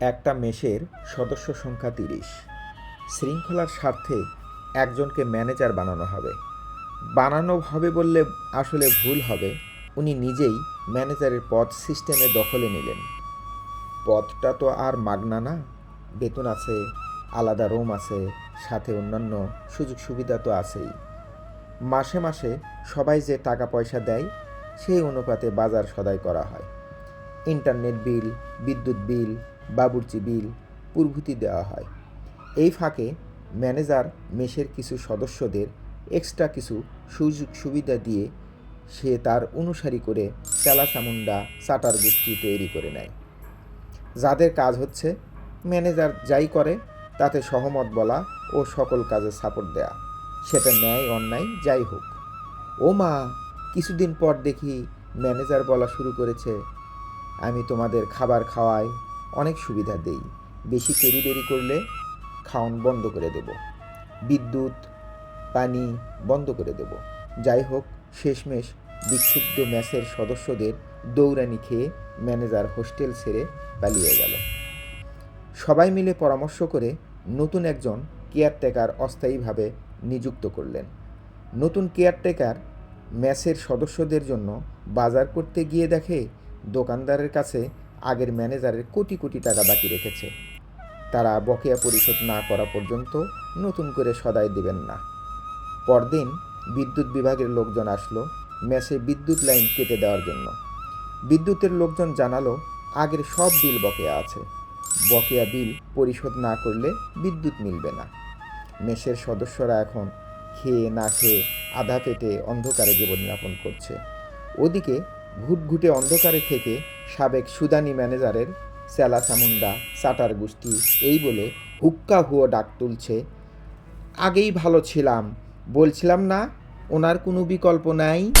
একটা মেসের সদস্য সংখ্যা তিরিশ। শৃঙ্খলার স্বার্থে একজনকে ম্যানেজার বানানো হবে। বানানো হবে বললে আসলে ভুল হবে। উনি নিজেই ম্যানেজারের পদ সিস্টেমে দখলে নিলেন। পদটা তো আর মাগনা না। বেতন আছে, আলাদা রুম আছে, সাথে অন্যান্য সুযোগ সুবিধা তো আছেই। মাসে মাসে সবাই যে টাকা পয়সা দেয়, সেই অনুপাতে বাজার সদাই করা হয়। ইন্টারনেট বিল, বিদ্যুৎ বিল বাবুর্চি বিল প্রভৃতি দেওয়া হয়। এই ফাঁকে ম্যানেজার, মেসের কিছু সদস্যদের এক্সট্রা কিছু সুযোগ সুবিধা দিয়ে সে তার অনুসারী করে চালাচামুন্ডা চাটার গোষ্ঠী তৈরি করে নেয়। যাদের কাজ হচ্ছে ম্যানেজার যাই করে, তাতে সহমত বলা ও সকল কাজে সাপোর্ট দেয়া। সেটা ন্যায়, অন্যায়, যাই হোক। ও মা, কিছুদিন পর দেখি ম্যানেজার বলা শুরু করেছে, আমি তোমাদের খাবার খাওয়াই অনেক সুবিধা দেই। বেশি তেরি বেরি করলে খাওয়ান বন্ধ করে দেব। বিদ্যুৎ, পানি বন্ধ করে দেব। যাই হোক, শেষমেশ বিক্ষুব্ধ ম্যাচের সদস্যদের দৌড়ানি খেয়ে ম্যানেজার হোস্টেল ছেড়ে পালিয়ে গেল। সবাই মিলে পরামর্শ করে নতুন একজন কেয়ারটেকার অস্থায়ীভাবে নিযুক্ত করলেন। নতুন কেয়ারটেকার ম্যাচের সদস্যদের জন্য বাজার করতে গিয়ে দেখে দোকানদারের কাছে আগের ম্যানেজারের কোটি কোটি টাকা বাকি রেখেছে। তারা বকেয়া পরিশোধ না করা পর্যন্ত নতুন করে সদাই দেবেন না। পরদিন বিদ্যুৎ বিভাগের লোকজন আসলো ম্যাচে বিদ্যুৎ লাইন কেটে দেওয়ার জন্য। বিদ্যুতের লোকজন জানালো, আগের সব বিল বকেয়া আছে। বকেয়া বিল পরিশোধ না করলে বিদ্যুৎ মিলবে না। মেসের সদস্যরা এখন খেয়ে না খেয়ে আধা পেটে অন্ধকারে জীবনযাপন করছে। ওদিকে ঘুটঘুটে অন্ধকারে থেকে সাবেক সুদানি ম্যানেজারের স্যালা সামুন্ডা সাটার গোষ্ঠী এই বলে হুক্কা হুয়ো ডাক তুলছে। আগেই ভালো ছিলাম। বলছিলাম না, ওনার কোনো বিকল্প নাই?